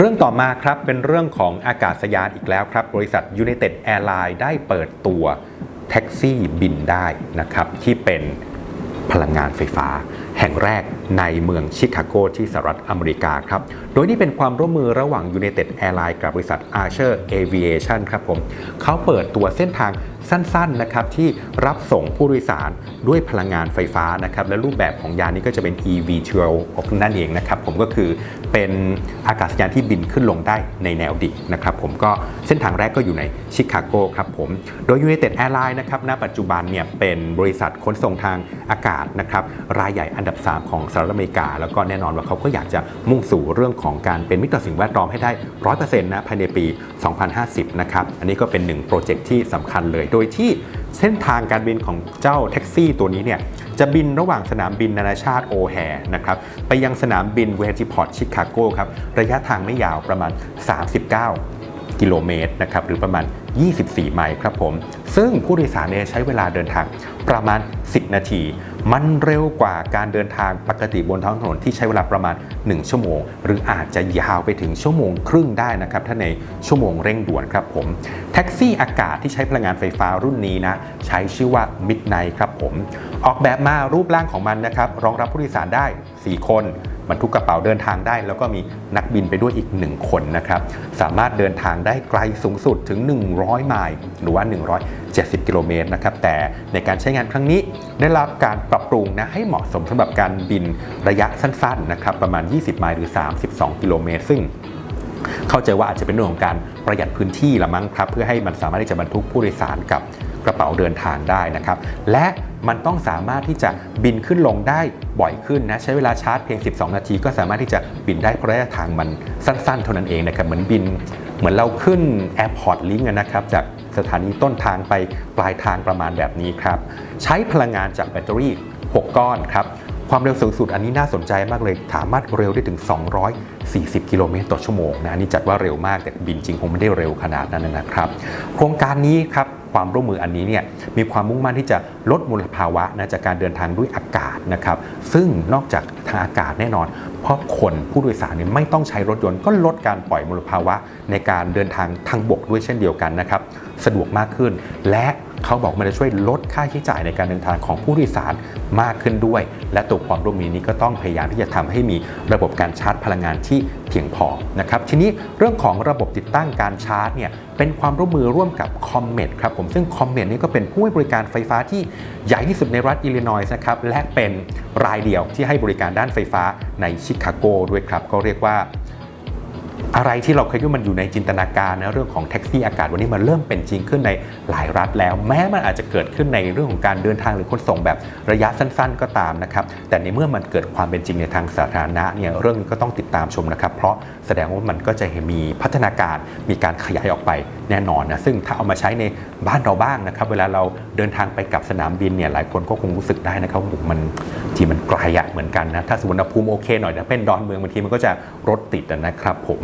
เรื่องต่อมาครับเป็นเรื่องของอากาศยานอีกแล้วครับ บริษัท United Airlines ได้เปิดตัวแท็กซี่บินได้นะครับ ที่เป็นพลังงานไฟฟ้า แห่งแรกในเมืองชิคาโกที่สหรัฐอเมริกาครับ โดยนี่เป็นความร่วมมือระหว่าง United Airlines กับบริษัท Archer Aviation ครับผมเขาเปิดตัวเส้นทางสั้นๆนะครับที่รับส่งผู้โดยสารด้วยพลังงานไฟฟ้านะครับและรูปแบบของยานนี้ก็จะเป็น eVTOL นั่นเองนะครับผมก็คือเป็นอากาศยานที่บินขึ้นลงได้ในแนวดิ่งนะครับผมก็เส้นทางแรกก็อยู่ในชิคาโกครับผมโดย United Airlines นะครับณปัจจุบันเนี่ยเป็นบริษัทขนส่งทางอากาศนะครับรายใหญ่อันดับ 3 ของสหรัฐอเมริกา แล้วก็แน่นอนว่าเขาก็อยากจะมุ่งสู่เรื่องของการเป็นมิตรต่อสิ่งแวดล้อมให้ได้ 100%นะภายในปี 2050 นะครับอันนี้ก็เป็นหนึ่งโปรเจกต์ที่สำคัญเลยโดยที่เส้นทางการบินของเจ้าแท็กซี่ตัวนี้เนี่ยจะบินระหว่างสนามบินนานาชาติโอแฮนะครับไปยังสนามบินเวจิพอร์ตชิคาโกครับระยะทางไม่ยาวประมาณ 39กิโลเมตรนะครับหรือประมาณ 24 ไมล์ครับผม ซึ่งผู้โดยสารเนี่ยใช้เวลาเดินทางประมาณ 10 นาที มันเร็วกว่าการเดินทางปกติบนท้องถนนที่ใช้เวลาประมาณ 1 ชั่วโมง หรืออาจจะยาวไปถึงชั่วโมงครึ่งได้นะครับถ้าในชั่วโมงเร่งด่วนครับผมแท็กซี่อากาศที่ใช้พลังงานไฟฟ้ารุ่นนี้นะใช้ชื่อว่า Midnight ครับผมออกแบบมารูปร่างของมันนะครับรองรับผู้โดยสารได้ 4 คน บรรทุกกระเป๋าเดินทางได้ แล้วก็มีนักบินไปด้วยอีก 1 คนนะครับสามารถเดินทางได้ไกลสูงสุดถึง 100 ไมล์หรือว่า 170 กิโลเมตรนะครับแต่ในการใช้งานครั้งนี้ได้รับการปรับปรุงนะให้เหมาะสมสำหรับการบินระยะสั้นๆนะครับประมาณ 20 ไมล์หรือ 32 กิโลเมตร ซึ่งเข้าใจว่าอาจจะเป็นเรื่องของการประหยัดพื้นที่ละมั้งครับ เพื่อให้มันสามารถที่จะบรรทุกผู้โดยสารกับ กระเป๋าเดินทางได้นะครับ และมันต้องสามารถที่จะบินขึ้นลงได้บ่อยขึ้นนะ ใช้เวลาชาร์จเพียง 12 นาที ก็สามารถที่จะบินได้เพราะระยะทางมันสั้น ๆ เท่านั้นเองนะครับ เหมือนบิน เหมือนเราขึ้น Airport Link อะนะครับ จากสถานีต้นทางไปปลายทางประมาณแบบนี้ครับ ใช้พลังงานจากแบตเตอรี่ 6 ก้อนครับความเร็วสูงสุดอันนี้น่าสนใจมากเลย สามารถเร็วได้ถึง 240 กิโลเมตรต่อชั่วโมงนะ อันนี้จัดว่าเร็วมากแต่บินจริงคงไม่ได้เร็วขนาดนั้นนะครับ โครงการนี้ครับ ความร่วมมืออันนี้เนี่ยมีความมุ่งมั่นที่จะลดมลภาวะนะจากการเดินทางด้วยอากาศนะครับ ซึ่งนอกจากทางอากาศแน่นอน เพราะคนผู้โดยสารเนี่ยไม่ต้องใช้รถยนต์ก็ลดการปล่อยมลภาวะในการเดินทางทางบกด้วยเช่นเดียวกันนะครับ สะดวกมากขึ้นและ เขาบอกมันจะช่วยลดค่าใช้จ่ายในการเดินทางของผู้โดยสารมากขึ้นด้วย และตัวความร่วมมือนี้ก็ต้องพยายามที่จะทำให้มีระบบการชาร์จพลังงานที่เพียงพอนะครับทีนี้เรื่องของระบบติดตั้งการชาร์จเนี่ยเป็นความร่วมมือร่วมกับคอมเมดครับผมซึ่งคอมเมดนี่ก็เป็นผู้ให้บริการไฟฟ้าที่ใหญ่ที่สุดในรัฐอิลลินอยส์นะครับและเป็นรายเดียวที่ให้บริการด้านไฟฟ้าในชิคาโกด้วยครับก็เรียกว่า อะไรที่เราเคยคิดมันอยู่ในจินตนาการนะเรื่องของแท็กซี่อากาศวันนี้มันเริ่มเป็นจริงขึ้นในหลายรัฐแล้ว แม้มันอาจจะเกิดขึ้นในเรื่องของการเดินทางหรือขนส่งแบบระยะสั้น ๆ ก็ตามนะครับแต่ในเมื่อมันเกิดความเป็นจริงในทางสาธารณะเนี่ยเรื่องนี้ก็ต้องติดตามชมนะครับ เพราะแสดงว่ามันก็จะมีพัฒนาการมีการขยายออกไป แน่นอนนะซึ่งถ้าเอามาใช้ในบ้านเราบ้างนะครับ เวลาเราเดินทางไปกับสนามบินเนี่ยหลายคนก็คงรู้สึกได้นะครับผมมันที่มันไกลอะเหมือนกันนะถ้าสมมติอุณหภูมิโอเคหน่อยนะเป็นดอนเมืองบางทีมันก็จะรถติดนะครับผม